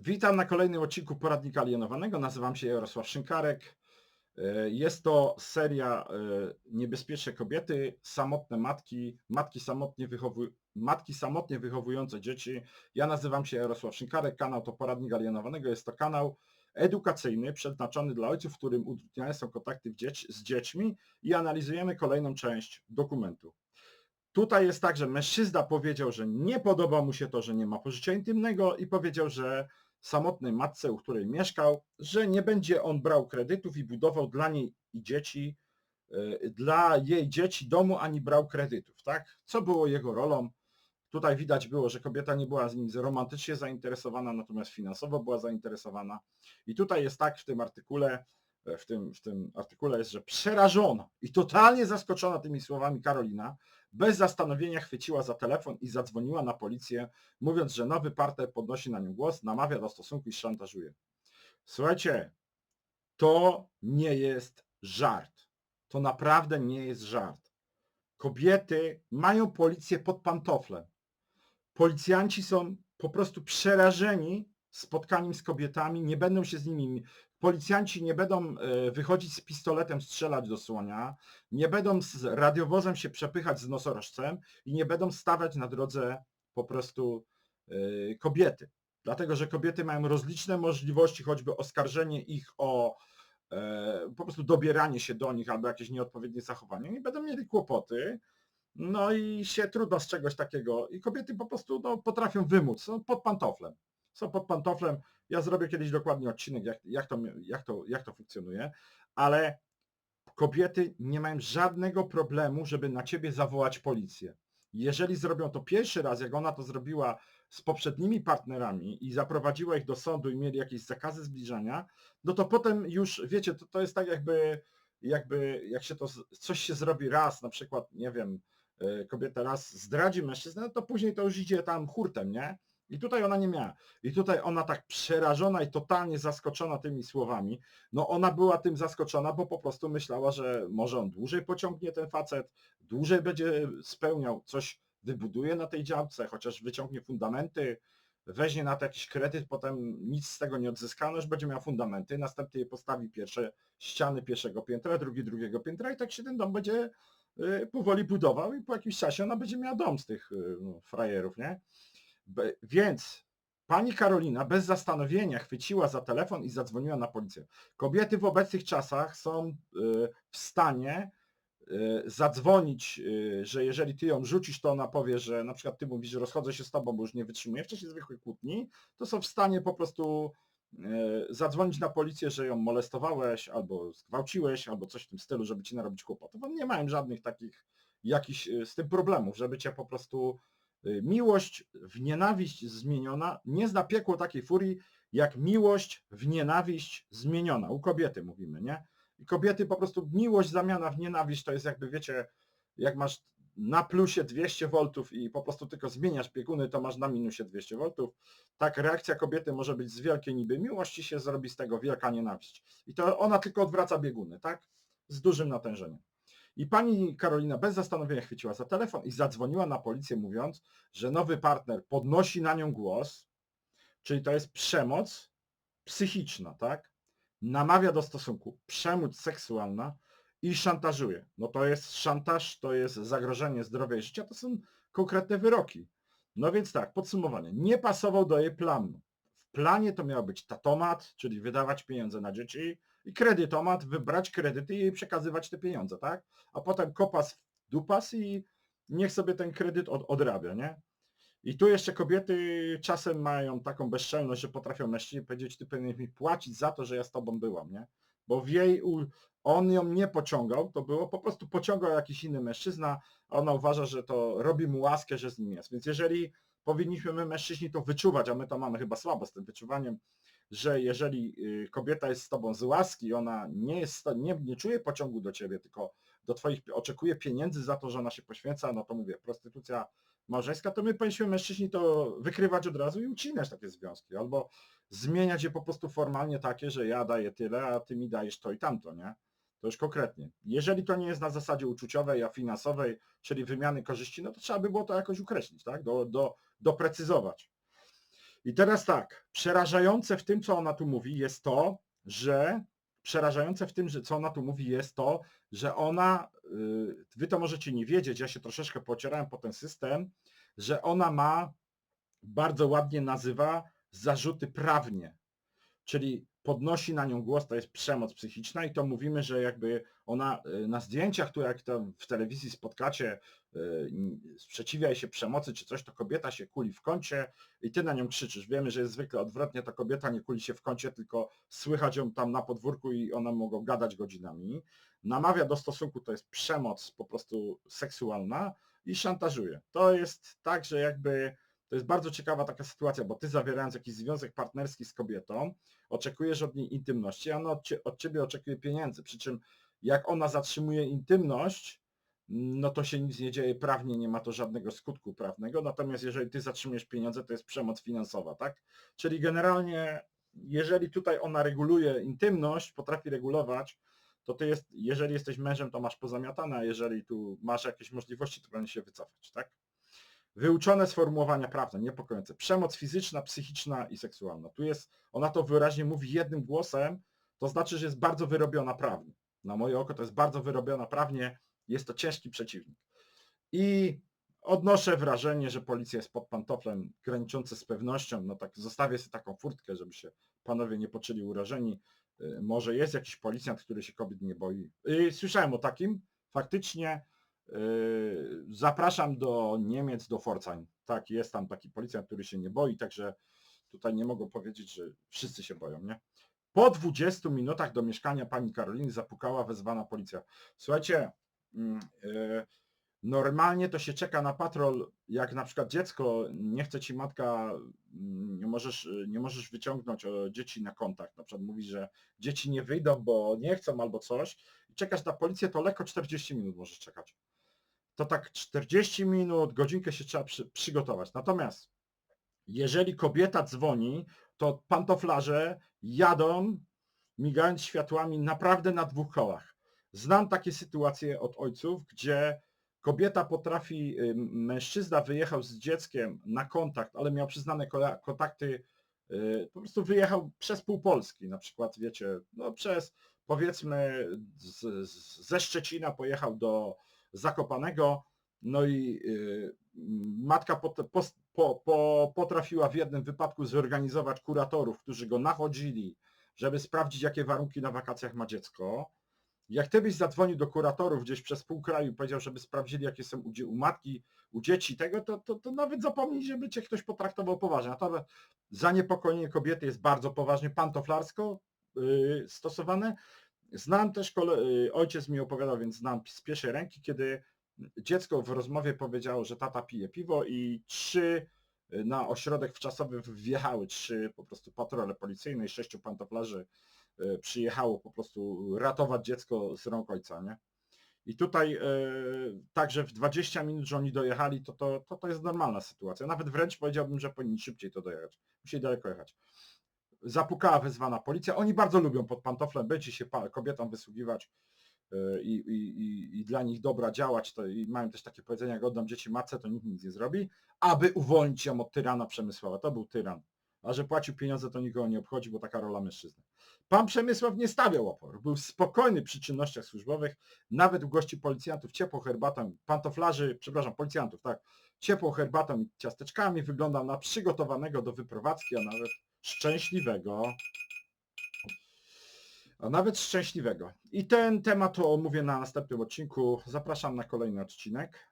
Witam na kolejnym odcinku Poradnika Alienowanego. Nazywam się Jarosław Szynkarek. E, Jest to seria e, Niebezpieczne kobiety, samotne matki, matki samotnie, wychowuj, matki samotnie wychowujące dzieci. Ja nazywam się Jarosław Szynkarek, kanał to Poradnik Alienowanego. Jest to kanał edukacyjny przeznaczony dla ojców, w którym utrudniane są kontakty z dziećmi i analizujemy kolejną część dokumentu. Tutaj jest tak, że mężczyzna powiedział, że nie podoba mu się to, że nie ma pożycia intymnego i powiedział, że samotnej matce, u której mieszkał, że nie będzie on brał kredytów i budował dla niej i dzieci, y, dla jej dzieci domu, ani brał kredytów, tak? Co było jego rolą? Tutaj widać było, że kobieta nie była z nim romantycznie zainteresowana, natomiast finansowo była zainteresowana. I tutaj jest tak w tym artykule, w tym, w tym artykule jest, że przerażona i totalnie zaskoczona tymi słowami Karolina, bez zastanowienia chwyciła za telefon i zadzwoniła na policję, mówiąc, że nowy partner podnosi na nią głos, namawia do stosunku i szantażuje. Słuchajcie, to nie jest żart. To naprawdę nie jest żart. Kobiety mają policję pod pantoflem. Policjanci są po prostu przerażeni spotkaniem z kobietami, nie będą się z nimi policjanci nie będą e, wychodzić z pistoletem, strzelać do słonia, nie będą z radiowozem się przepychać z nosorożcem i nie będą stawać na drodze po prostu e, kobiety. Dlatego, że kobiety mają rozliczne możliwości, choćby oskarżenie ich o e, po prostu dobieranie się do nich albo jakieś nieodpowiednie zachowanie i będą mieli kłopoty. No i się trudno z czegoś takiego. I kobiety po prostu no, potrafią wymóc, są pod pantoflem. Są pod pantoflem, ja zrobię kiedyś dokładnie odcinek, jak, jak, to, jak, to, jak to funkcjonuje, ale kobiety nie mają żadnego problemu, żeby na ciebie zawołać policję. Jeżeli zrobią to pierwszy raz, jak ona to zrobiła z poprzednimi partnerami i zaprowadziła ich do sądu i mieli jakieś zakazy zbliżania, no to potem już, wiecie, to, to jest tak jakby, jakby jak się to, coś się zrobi raz, na przykład, nie wiem, e, kobieta raz zdradzi mężczyznę, no to później to już idzie tam hurtem, nie? I tutaj ona nie miała. I tutaj ona tak przerażona i totalnie zaskoczona tymi słowami, no ona była tym zaskoczona, bo po prostu myślała, że może on dłużej pociągnie ten facet, dłużej będzie spełniał, coś wybuduje na tej działce, chociaż wyciągnie fundamenty, weźmie na to jakiś kredyt, potem nic z tego nie odzyskano, już będzie miał fundamenty, następnie postawi pierwsze ściany pierwszego piętra, drugi drugiego piętra i tak się ten dom będzie y, powoli budował i po jakimś czasie ona będzie miała dom z tych y, no, frajerów, nie? Więc pani Karolina bez zastanowienia chwyciła za telefon i zadzwoniła na policję. Kobiety w obecnych czasach są y, w stanie y, zadzwonić, y, że jeżeli ty ją rzucisz, to ona powie, że na przykład ty mówisz, że rozchodzę się z tobą, bo już nie wytrzymuję w czasie zwykłej kłótni, to są w stanie po prostu zadzwonić na policję, że ją molestowałeś, albo zgwałciłeś, albo coś w tym stylu, żeby ci narobić kłopotów. Nie mają żadnych takich jakichś z tym problemów, żeby cię po prostu Miłość w nienawiść zmieniona nie zna piekło takiej furii, jak miłość w nienawiść zmieniona. U kobiety mówimy, nie? I kobiety po prostu miłość zamiana w nienawiść to jest jakby, wiecie, jak masz na plusie 200 V i po prostu tylko zmieniasz bieguny, to masz na minusie 200 V. Tak reakcja kobiety może być z wielkiej niby miłości się zrobi z tego wielka nienawiść. I to ona tylko odwraca bieguny, tak? Z dużym natężeniem. I pani Karolina bez zastanowienia chwyciła za telefon i zadzwoniła na policję mówiąc, że nowy partner podnosi na nią głos, czyli to jest przemoc psychiczna, tak? Namawia do stosunku, przemoc seksualna i szantażuje. No to jest szantaż, to jest zagrożenie zdrowia i życia, to są konkretne wyroki. No więc tak, podsumowanie. Nie pasował do jej planu. Planie to miał być tatomat, czyli wydawać pieniądze na dzieci, i kredytomat, wybrać kredyty i przekazywać te pieniądze, tak? A potem kopas w dupas i niech sobie ten kredyt od, odrabia, nie? I tu jeszcze kobiety czasem mają taką bezczelność, że potrafią mężczyźnie powiedzieć, ty powinieneś mi płacić za to, że ja z tobą byłam, nie? Bo w jej, on ją nie pociągał, to było po prostu pociągał jakiś inny mężczyzna, a ona uważa, że to robi mu łaskę, że z nim jest. Więc jeżeli powinniśmy my mężczyźni to wyczuwać, a my to mamy chyba słabo z tym wyczuwaniem, że jeżeli y, kobieta jest z tobą z łaski, ona nie, jest, nie, nie czuje pociągu do ciebie, tylko do twoich, oczekuje pieniędzy za to, że ona się poświęca, no to mówię, prostytucja małżeńska, to my powinniśmy mężczyźni to wykrywać od razu i ucinać takie związki, albo zmieniać je po prostu formalnie takie, że ja daję tyle, a ty mi dajesz to i tamto, nie? To już konkretnie. Jeżeli to nie jest na zasadzie uczuciowej, a finansowej, czyli wymiany korzyści, no to trzeba by było to jakoś ukreślić, tak? Do, do, doprecyzować. I teraz tak, przerażające w tym, co ona tu mówi, jest to, że przerażające w tym, że co ona tu mówi, jest to, że ona, yy, wy to możecie nie wiedzieć, ja się troszeczkę pocierałem po ten system, że ona ma, bardzo ładnie nazywa zarzuty prawnie, czyli podnosi na nią głos, to jest przemoc psychiczna i to mówimy, że jakby ona y, na zdjęciach, które jak tam w telewizji spotkacie, y, sprzeciwia się przemocy czy coś, to kobieta się kuli w kącie i ty na nią krzyczysz. Wiemy, że jest zwykle odwrotnie, to kobieta nie kuli się w kącie, tylko słychać ją tam na podwórku i one mogą gadać godzinami. Namawia do stosunku, to jest przemoc po prostu seksualna i szantażuje. To jest tak, że jakby to jest bardzo ciekawa taka sytuacja, bo ty zawierając jakiś związek partnerski z kobietą, oczekujesz od niej intymności, a ona od, cie, od ciebie oczekuje pieniędzy. Przy czym jak ona zatrzymuje intymność, no to się nic nie dzieje prawnie, nie ma to żadnego skutku prawnego. Natomiast jeżeli ty zatrzymujesz pieniądze, to jest przemoc finansowa, tak? Czyli generalnie, jeżeli tutaj ona reguluje intymność, potrafi regulować, to ty jest, jeżeli jesteś mężem, to masz pozamiatane, a jeżeli tu masz jakieś możliwości, to powinien się wycofać, tak? Wyuczone sformułowania prawne, niepokojące. Przemoc fizyczna, psychiczna i seksualna. Tu jest, ona to wyraźnie mówi jednym głosem, to znaczy, że jest bardzo wyrobiona prawnie. Na moje oko to jest bardzo wyrobiona prawnie, jest to ciężki przeciwnik. I odnoszę wrażenie, że policja jest pod pantoflem graniczące z pewnością, no tak zostawię sobie taką furtkę, żeby się panowie nie poczuli urażeni. Y, Może jest jakiś policjant, który się kobiet nie boi. Y, Słyszałem o takim, faktycznie Zapraszam do Niemiec, do Pforzheim. Tak, jest tam taki policjant, który się nie boi, także tutaj nie mogą powiedzieć, że wszyscy się boją, nie? Po 20 minutach do mieszkania pani Karoliny zapukała wezwana policja. Słuchajcie, mm, yy, normalnie to się czeka na patrol, jak na przykład dziecko, nie chce ci matka, mm, nie możesz, nie możesz wyciągnąć dzieci na kontakt. Na przykład mówi, że dzieci nie wyjdą, bo nie chcą albo coś. I czekasz na policję, to lekko 40 minut możesz czekać to tak 40 minut, godzinkę się trzeba przy, przygotować. Natomiast jeżeli kobieta dzwoni, to pantoflarze jadą, migając światłami naprawdę na dwóch kołach. Znam takie sytuacje od ojców, gdzie kobieta potrafi, y, mężczyzna wyjechał z dzieckiem na kontakt, ale miał przyznane kontakty, y, po prostu wyjechał przez pół Polski, na przykład wiecie, no przez powiedzmy z, ze Szczecina pojechał do, Zakopanego. No i y, matka po, po, po, potrafiła w jednym wypadku zorganizować kuratorów, którzy go nachodzili, żeby sprawdzić, jakie warunki na wakacjach ma dziecko. Jak ty byś zadzwonił do kuratorów gdzieś przez pół kraju i powiedział, żeby sprawdzili, jakie są u, u matki, u dzieci tego, to, to, to nawet zapomnij, żeby cię ktoś potraktował poważnie. Natomiast zaniepokojenie kobiety jest bardzo poważnie pantoflarsko yy, stosowane. Znam też, y, ojciec mi opowiadał, więc znam z pierwszej ręki, kiedy dziecko w rozmowie powiedziało, że tata pije piwo i trzy y, na ośrodek wczasowy wjechały trzy po prostu patrole policyjne i sześciu pantoflarzy y, przyjechało po prostu ratować dziecko z rąk ojca, nie? I tutaj także w 20 minut, że oni dojechali, to, to, to, to jest normalna sytuacja. Nawet wręcz powiedziałbym, że powinni szybciej to dojechać. Musieli daleko jechać zapukała wezwana policja. Oni bardzo lubią pod pantoflem być i się kobietom wysługiwać y, i, i, i, dla nich dobra działać. To, I mają też takie powiedzenie, jak oddam dzieci matce, to nikt nic nie zrobi, aby uwolnić ją od tyrana Przemysława. To był tyran. A że płacił pieniądze, to nikogo nie obchodzi, bo taka rola mężczyzny. Pan Przemysław nie stawiał oporu. Był spokojny przy czynnościach służbowych, nawet u gości policjantów ciepłą herbatą, pantoflarzy, przepraszam, policjantów, tak, ciepłą herbatą i ciasteczkami, wyglądał na przygotowanego do wyprowadzki, a nawet szczęśliwego. A nawet szczęśliwego. I ten temat omówię na następnym odcinku. Zapraszam na kolejny odcinek.